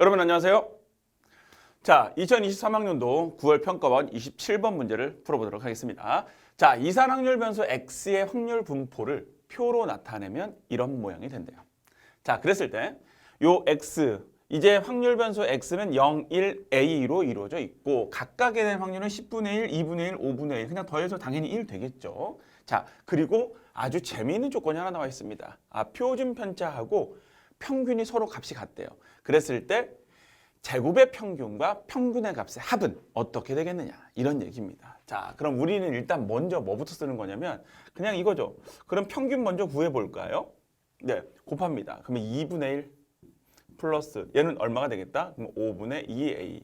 여러분 안녕하세요. 자, 2023학년도 9월 평가원 27번 문제를 풀어보도록 하겠습니다. 자, 이산 확률 변수 x의 확률 분포를 표로 나타내면 이런 모양이 된대요. 자, 그랬을 때 요 x 이제 확률 변수 x는 0, 1, a로 이루어져 있고 각각에 대한 확률은 10분의 1, 2분의 1, 5분의 1 그냥 더해서 당연히 1 되겠죠. 자, 그리고 아주 재미있는 조건이 하나 나와 있습니다. 아, 표준 편차하고 평균이 서로 값이 같대요. 그랬을 때 제곱의 평균과 평균의 값의 합은 어떻게 되겠느냐 이런 얘기입니다. 자, 그럼 우리는 일단 먼저 뭐부터 쓰는 거냐면 그냥 이거죠. 그럼 평균 먼저 구해 볼까요? 네, 곱합니다. 그러면 2분의 1 플러스 얘는 얼마가 되겠다? 그럼 5분의 2a.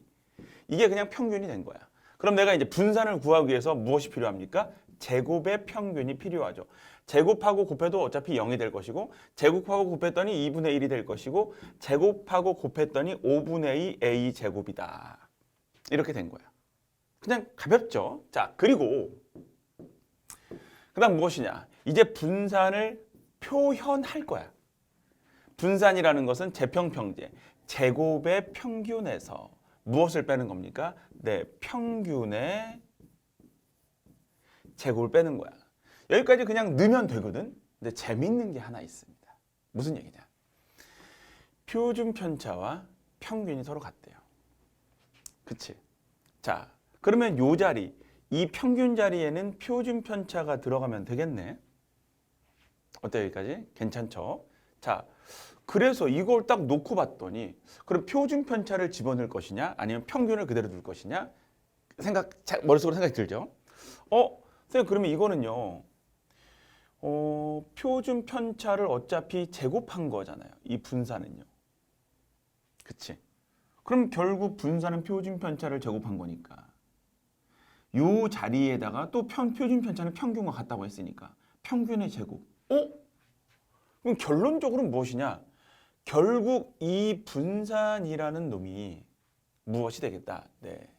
이게 그냥 평균이 된 거야. 그럼 내가 이제 분산을 구하기 위해서 무엇이 필요합니까? 제곱의 평균이 필요하죠. 제곱하고 곱해도 어차피 0이 될 것이고 제곱하고 곱했더니 2분의 1이 될 것이고 제곱하고 곱했더니 5분의 2 a 제곱이다. 이렇게 된 거야. 그냥 가볍죠. 자, 그리고 그 다음 무엇이냐? 이제 분산을 표현할 거야. 분산이라는 것은 제평평제, 제곱의 평균에서 무엇을 빼는 겁니까? 네, 평균의 제곱을 빼는 거야. 여기까지 그냥 넣으면 되거든. 근데 재밌는 게 하나 있습니다. 무슨 얘기냐? 표준 편차와 평균이 서로 같대요. 그치? 자, 그러면 요 자리, 이 평균 자리에는 표준 편차가 들어가면 되겠네. 어때 여기까지? 괜찮죠? 자, 그래서 이걸 딱 놓고 봤더니 그럼 표준 편차를 집어넣을 것이냐 아니면 평균을 그대로 둘 것이냐 생각 자, 머릿속으로 생각이 들죠. 어, 선생님 그러면 이거는요. 어, 표준 편차를 어차피 제곱한 거잖아요. 이 분산은요. 그치? 그럼 결국 분산은 표준 편차를 제곱한 거니까. 요 자리에다가 또 편, 표준 편차는 평균과 같다고 했으니까 평균의 제곱. 어? 그럼 결론적으로 무엇이냐? 결국 이 분산이라는 놈이 무엇이 되겠다? 네.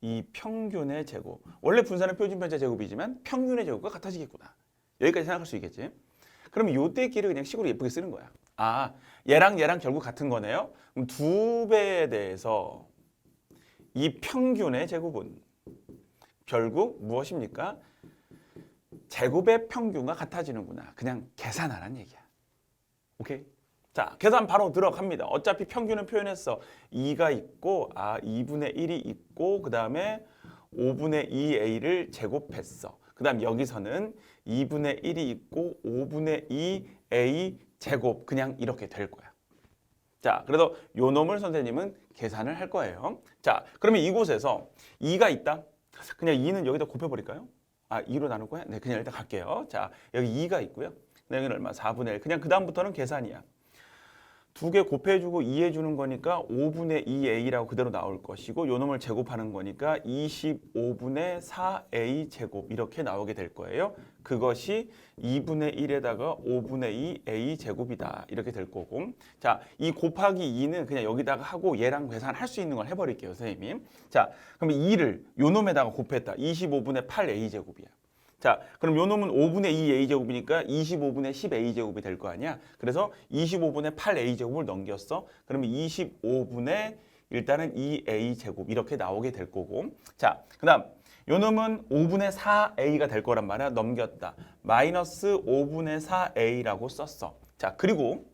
이 평균의 제곱. 원래 분산은 표준 편차 제곱이지만 평균의 제곱과 같아지겠구나. 여기까지 생각할 수 있겠지? 그럼 요때 끼를 그냥 식으로 예쁘게 쓰는 거야. 아, 얘랑 얘랑 결국 같은 거네요. 그럼 두 배에 대해서 이 평균의 제곱은 결국 무엇입니까? 제곱의 평균과 같아지는구나. 그냥 계산하라는 얘기야. 오케이? 자, 계산 바로 들어갑니다. 어차피 평균은 표현했어. 2가 있고, 아, 2분의 1이 있고, 그 다음에 5분의 2a를 제곱했어. 그 다음 여기서는 2분의 1이 있고, 5분의 2a 제곱. 그냥 이렇게 될 거야. 자, 그래서 요 놈을 선생님은 계산을 할 거예요. 자, 그러면 이곳에서 2가 있다. 그냥 2는 여기다 곱해버릴까요? 아, 2로 나눌 거야? 네, 그냥 일단 갈게요. 자, 여기 2가 있고요. 여기는 얼마? 4분의 1. 그냥 그 다음부터는 계산이야. 두 개 곱해주고 2해주는 거니까 5분의 2a라고 그대로 나올 것이고 요 놈을 제곱하는 거니까 25분의 4a 제곱 이렇게 나오게 될 거예요. 그것이 2분의 1에다가 5분의 2a 제곱이다 이렇게 될 거고 자 이 곱하기 2는 그냥 여기다가 하고 얘랑 계산할 수 있는 걸 해버릴게요 선생님. 자 그러면 2를 요 놈에다가 곱했다. 25분의 8a 제곱이야. 자, 그럼 요 놈은 5분의 2a 제곱이니까 25분의 10a 제곱이 될 거 아니야? 그래서 25분의 8a 제곱을 넘겼어. 그러면 25분의 일단은 2a 제곱 이렇게 나오게 될 거고. 자, 그 다음 요 놈은 5분의 4a가 될 거란 말이야. 넘겼다. 마이너스 5분의 4a라고 썼어. 자, 그리고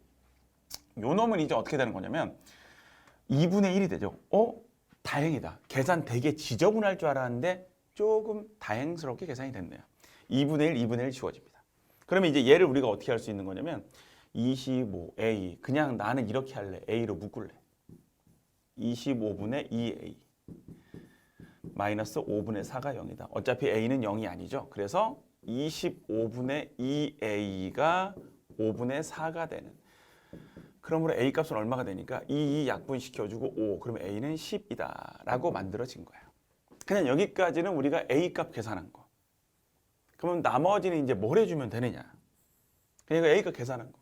요 놈은 이제 어떻게 되는 거냐면 2분의 1이 되죠. 어? 다행이다. 계산 되게 지저분할 줄 알았는데 조금 다행스럽게 계산이 됐네요. 2분의 1, 2분의 1 지워집니다. 그러면 이제 얘를 우리가 어떻게 할 수 있는 거냐면 25a 그냥 나는 이렇게 할래. a로 묶을래. 25분의 2a 마이너스 5분의 4가 0이다. 어차피 a는 0이 아니죠. 그래서 25분의 2a가 5분의 4가 되는 그러므로 a 값은 얼마가 되니까 2, 2 약분시켜주고 5 그러면 a는 10이다 라고 만들어진 거예요. 그냥 여기까지는 우리가 a 값 계산한 거. 그러면 나머지는 이제 뭘 해주면 되느냐? 그러니까 a 값 계산한 거.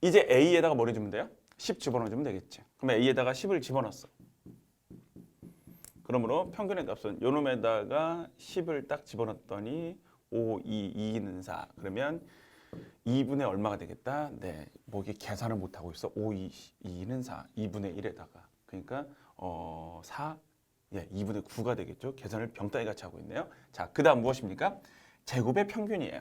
이제 a에다가 뭘 해주면 돼요? 10 집어넣어주면 되겠지. 그러면 a에다가 10을 집어넣었어. 그러므로 평균의 값은 요 놈에다가 10을 딱 집어넣었더니 5, 2, 2는 4. 그러면 2분의 얼마가 되겠다? 네, 뭐 이게 계산을 못 하고 있어. 5, 2, 2는 4, 2분의 1에다가 그러니까 어, 4, 예, 2분의 9가 되겠죠. 계산을 병따기 같이 하고 있네요. 자, 그 다음 무엇입니까? 제곱의 평균이에요.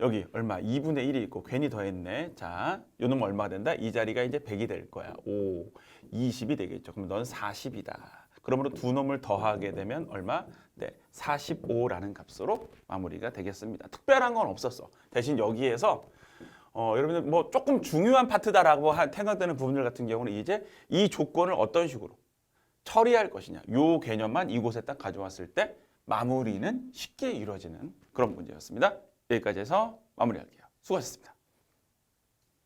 여기 얼마? 2분의 1이 있고 괜히 더했네. 자, 요놈 얼마가 된다? 이 자리가 이제 100이 될 거야. 5, 20이 되겠죠. 그럼 넌 40이다. 그러므로 두 놈을 더하게 되면 얼마? 네, 45라는 값으로 마무리가 되겠습니다. 특별한 건 없었어. 대신 여기에서 어, 여러분들 뭐 조금 중요한 파트다라고 하- 생각되는 부분들 같은 경우는 이제 이 조건을 어떤 식으로 처리할 것이냐. 요 개념만 이곳에 딱 가져왔을 때 마무리는 쉽게 이루어지는 그런 문제였습니다. 여기까지 해서 마무리할게요. 수고하셨습니다.